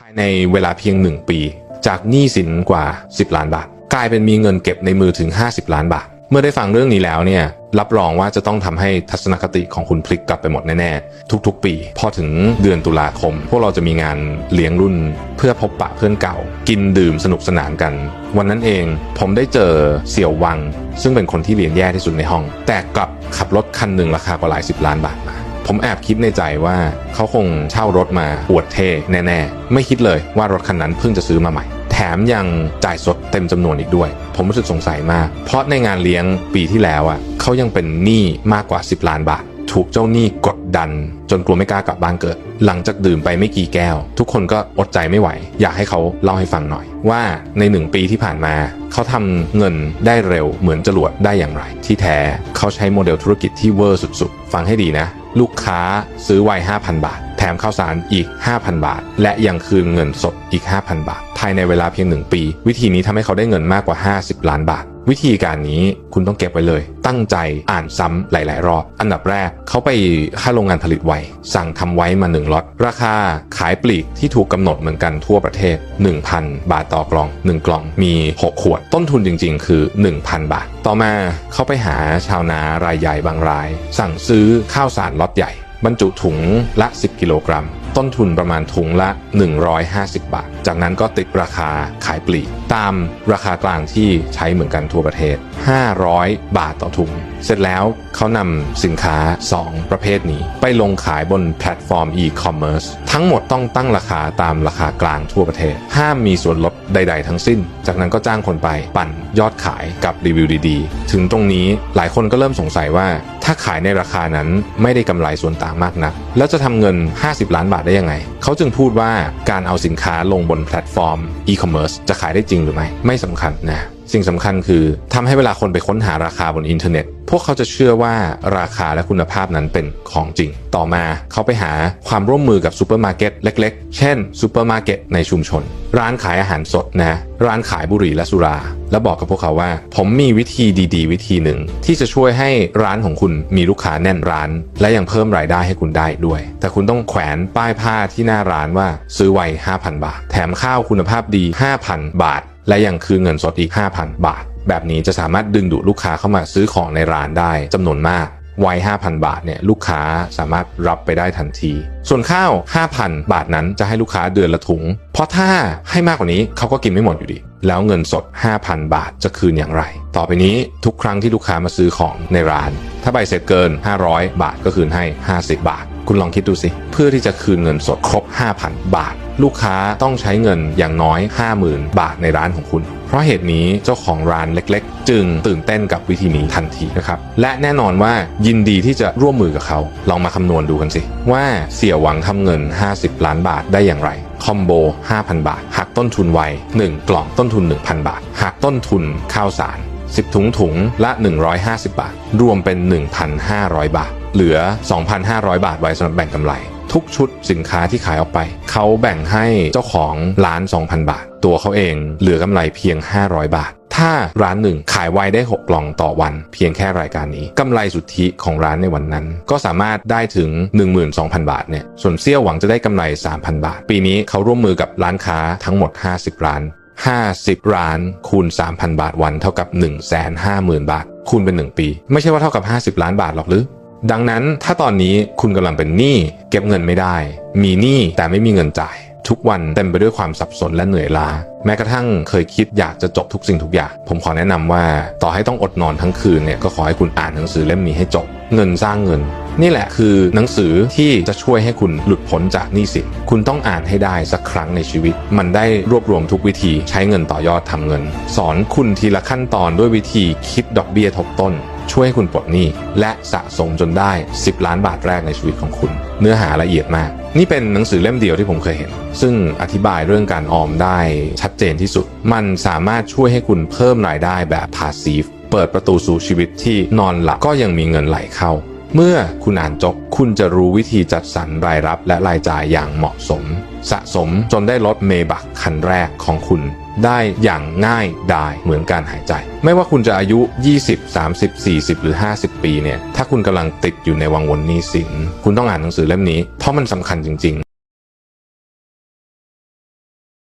ภายในเวลาเพียง 1 ปี จากหนี้สินกว่า 10 ล้านบาท กลายเป็นมีเงินเก็บในมือถึง 50 ล้านบาท เมื่อได้ฟังเรื่องนี้แล้วเนี่ยรับรองว่าจะต้องทำให้ทัศนคติของคุณพลิกกลับไปหมดแน่ๆทุกๆ ปี พอถึงเดือนตุลาคม พวกเราจะมีงานเลี้ยงรุ่น เพื่อพบปะเพื่อนเก่า กินดื่มสนุกสนานกัน วันนั้นเองผมได้เจอเสี่ยววัง ซึ่งเป็นคนที่เรียนแย่ที่สุดในห้อง แต่กลับขับรถคันหนึ่งราคากว่าหลายสิบล้านบาทมา ผมแอบคิดในใจว่าเขาคงเช่ารถมาอวดเท่แน่ๆ ไม่คิดเลยว่ารถคันนั้นเพิ่งจะซื้อมาใหม่ แถมยังจ่ายสดเต็มจำนวนอีกด้วย ผมรู้สึกสงสัยมาก เพราะในงานเลี้ยงปีที่แล้วอะเขายังเป็นหนี้มากกว่า 10 ล้านบาท ถูกเจ้าหนี้กดดัน จนกลัวไม่กล้ากลับบ้านเกิด หลังจากดื่มไปไม่กี่แก้ว ทุกคนก็อดใจไม่ไหว อยากให้เขาเล่าให้ฟังหน่อย ว่าในหนึ่งปีที่ผ่านมาเขาทำเงินได้เร็วเหมือนจรวดได้อย่างไร ที่แท้เขาใช้โมเดลธุรกิจที่เวอร์สุดๆ ฟังให้ดีนะ ลูกค้าซื้อไว5,000 บาท มข้าวสารอีก 5,000 บาท และยังคืนเงินสดอีก 5,000 บาท ภายในเวลาเพียง 1 ปี วิธีนี้ทำให้เขาได้เงินมากกว่า 50 ล้านบาท วิธีการนี้คุณต้องเก็บไว้เลย ตั้งใจอ่านซ้ำหลาย ๆ รอบ อันดับแรกเขาไปค่าโรงงานผลิตไวสั่งทำไว้มา1ล็อตราคาขายปลีกที่ถูกกำหนดเหมือนกันทั่วประเทศ 1,000 บาทต่อกล่อง 1 กล่องมี 6 ขวด ต้นทุนจริง ๆ คือ 1,000 บาท ต่อมาเขาไปหาชาวนารายใหญ่บางราย สั่งซื้อข้าวสารล็อตใหญ่ บรรจุถุงละ 10 กิโลกรัม ต้นทุนประมาณถุงละ 150 บาท จากนั้นก็ติดราคาขายปลีก ตามราคากลางที่ใช้เหมือนกันทั่วประเทศ 500 บาทต่อถุง เสร็จแล้วเขานำสินค้า 2 ประเภทนี้ ไปลงขายบนแพลตฟอร์ม e-commerce ทั้งหมดต้องตั้งราคาตามราคากลางทั่วประเทศ ห้ามมีส่วนลดใด ๆ ทั้งสิ้น จากนั้นก็จ้างคนไปปั่นยอดขายกับรีวิวดีๆ ถึงตรงนี้หลายคนก็เริ่มสงสัยว่า ถ้าขายในราคานั้นไม่ได้กำไรส่วนต่างมากนัก แล้วจะทำเงิน 50 ล้านบาทได้ยังไง เขาจึงพูดว่าการเอาสินค้าลงบนแพลตฟอร์ม e-commerce จะขายได้จริงหรือไม่ ไม่สำคัญนะสิ่งสำคัญคือทำให้เวลาคนไปค้นหาราคาบนอินเทอร์เน็ต พวกเขาจะเชื่อว่าราคาและคุณภาพนั้นเป็นของจริง ต่อมาเขาไปหาความร่วมมือกับซูเปอร์มาร์เก็ตเล็ก ๆ เช่นซูเปอร์มาร์เก็ตในชุมชน ร้านขายอาหารสดนะร้านขายบุหรี่และสุรา แล้วบอกกับพวกเขาว่า ผมมีวิธีดี ๆ วิธีหนึ่ง ที่จะช่วยให้ร้านของคุณมีลูกค้าแน่นร้าน และยังเพิ่มรายได้ให้คุณได้ด้วย แต่คุณต้องแขวนป้ายผ้าที่หน้าร้านว่าซื้อไว5,000 บาท แถมข้าวคุณภาพดี 5,000 บาท และยังคืนเงินสดอีก 5,000 บาท แบบนี้จะสามารถดึงดูดลูกค้าเข้ามาซื้อของในร้านได้จำนวนมากไว้ 5,000 บาทเนี่ยลูกค้าสามารถรับไปได้ทันที ส่วนข้าว 5,000 บาทนั้นจะให้ลูกค้าเดือนละถุง เพราะถ้าให้มากกว่านี้เขาก็กินไม่หมดอยู่ดี แล้วเงินสด 5,000 บาทจะคืนอย่างไร ต่อไปนี้ทุกครั้งที่ลูกค้ามาซื้อของในร้าน ถ้าใบเสร็จเกิน 500 บาทก็คืนให้ 50 บาท คุณลองคิดดูสิ เพื่อที่จะคืนเงินสดครบ 5,000 บาท ลูกค้าต้องใช้เงินอย่างน้อย 50,000 บาทในร้านของคุณ เพราะเหตุนี้เจ้าของร้านเล็กๆ จึงตื่นเต้นกับวิธีนี้ทันทีนะครับ และแน่นอนว่ายินดีที่จะร่วมมือกับเขา ลองมาคำนวณดูกันสิ ว่าเสี่ยหวังทำเงิน 50 ล้านบาทได้อย่างไรคอมโบ 5,000 บาท หักต้นทุนไว 1 กล่องต้นทุน 1,000 บาท หักต้นทุนข้าวสาร 10 ถุงถุงละ 150 บาท รวมเป็น 1,500 บาท เหลือ 2,500 บาทไว้สำหรับแบ่งกำไร ทุกชุดสินค้าที่ขายออกไป เขาแบ่งให้เจ้าของร้าน 2,000 บาท ตัวเขาเองเหลือกำไรเพียง 500 บาท ถ้าร้านหนึ่งขายไวได้ 6 กล่องต่อวัน เพียงแค่รายการนี้กำไรสุทธิของร้านในวันนั้น ก็สามารถได้ถึง 12,000 บาทเนี่ยส่วนเซี่ยวหวังจะได้กำไร 3,000 บาท ปีนี้เขาร่วมมือกับร้านค้าทั้งหมด 50 ร้าน50 ร้านคูณ 3,000 บาทวันเท่ากับ 150,000 บาท คูณเป็น 1 ปี ไม่ใช่ว่าเท่ากับ 50 ล้านบาทหรอกหรือ ดังนั้นถ้าตอนนี้คุณกำลังเป็นหนี้เก็บเงินไม่ได้ มีหนี้แต่ไม่มีเงินจ่าย ทุกวันเต็มไปด้วยความสับสนและเหนื่อยล้า แม้กระทั่งเคยคิดอยากจะจบทุกสิ่งทุกอย่าง ผมขอแนะนำว่าต่อให้ต้องอดนอนทั้งคืนเนี่ยก็ขอให้คุณอ่านหนังสือเล่มนี้ให้จบ เงินสร้างเงิน นี่แหละคือหนังสือที่จะช่วยให้คุณหลุดพ้นจากหนี้สินคุณต้องอ่านให้ได้สักครั้งในชีวิต มันได้รวบรวมทุกวิธีใช้เงินต่อยอดทำเงิน สอนคุณทีละขั้นตอนด้วยวิธีคิดดอกเบี้ยทบต้น ช่วยให้คุณปลดหนี้ และสะสมจนได้ 10 ล้านบาทแรกในชีวิตของคุณ เนื้อหาละเอียดมาก นี่เป็นหนังสือเล่มเดียวที่ผมเคยเห็น ซึ่งอธิบายเรื่องการออมได้ชัดเจนที่สุด มันสามารถช่วยให้คุณเพิ่มรายได้แบบ passive เปิดประตูสู่ชีวิตที่นอนหลับก็ยังมีเงินไหลเข้าเมื่อคุณอ่านจบคุณจะรู้วิธีจัดสรรรายรับและรายจ่ายอย่างเหมาะสม สะสมจนได้รถเมบักคันแรกของคุณ ได้อย่างง่ายดายเหมือนการหายใจ ไม่ว่าคุณจะอายุ 20 30 40 หรือ 50 ปีเนี่ยถ้าคุณกำลังติดอยู่ในวังวนนี้สิน คุณต้องอ่านหนังสือเล่มนี้ เพราะมันสำคัญจริง ๆ